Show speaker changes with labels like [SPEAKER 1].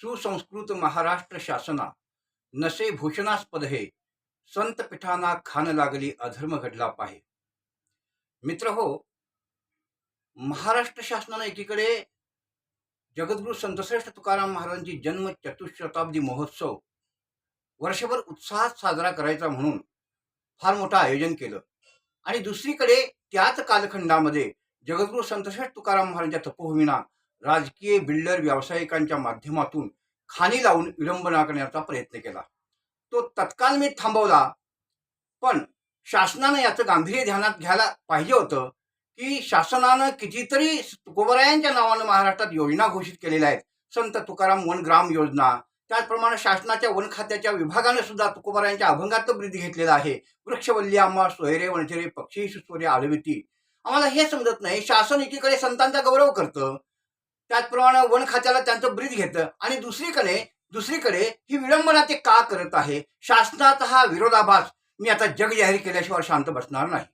[SPEAKER 1] सुसंस्कृत महाराष्ट्र शासना. नसे भूषणास्पद हे संत पिठाना खान लागली अधर्म घडला पाहे. मित्र हो महाराष्ट्र शासनानं एकीकडे जगद्गुरु संतश्रेष्ठ तुकाराम महाराजांची जन्म चतुशताब्दी महोत्सव वर्षभर उत्साहात साजरा करायचा म्हणून फार मोठं आयोजन केलं. आणि दुसरीकडे त्याच कालखंडामध्ये जगद्गुरु संतश्रेष्ठ तुकाराम महाराजांच्या तपोभूमीना राजकीय बिल्डर व्यावसायिकांच्या माध्यमातून खाणी लावून विलंबना करण्याचा प्रयत्न केला. तो तत्काळ मी थांबवला पण शासनानं याचं गांभीर्य ध्यानात घ्यायला पाहिजे होतं की शासनानं कितीतरी तुकोबरायांच्या नावानं महाराष्ट्रात योजना घोषित केलेल्या आहेत. संत तुकाराम वन ग्राम योजना त्याचप्रमाणे शासनाच्या वन खात्याच्या विभागानं सुद्धा तुकोबरायांच्या अभंगात ब्रीद घेतलेला आहे. वृक्षवल्ली आम्हा सोयरे वणचेरे पक्षी सुस्वरे आलविती आम्हाला हे समजत नाही शासन एकीकडे संतांचा गौरव करतं त्याचप्रमाणे वन खात्याला त्यांचं ब्रीद घेतं. आणि दुसरीकडे दुसरीकडे ही विडंबना ते का करत आहे? शासनाचा हा विरोधाभास मी आता जग जाहीर केल्याशिवाय शांत बसणार नाही.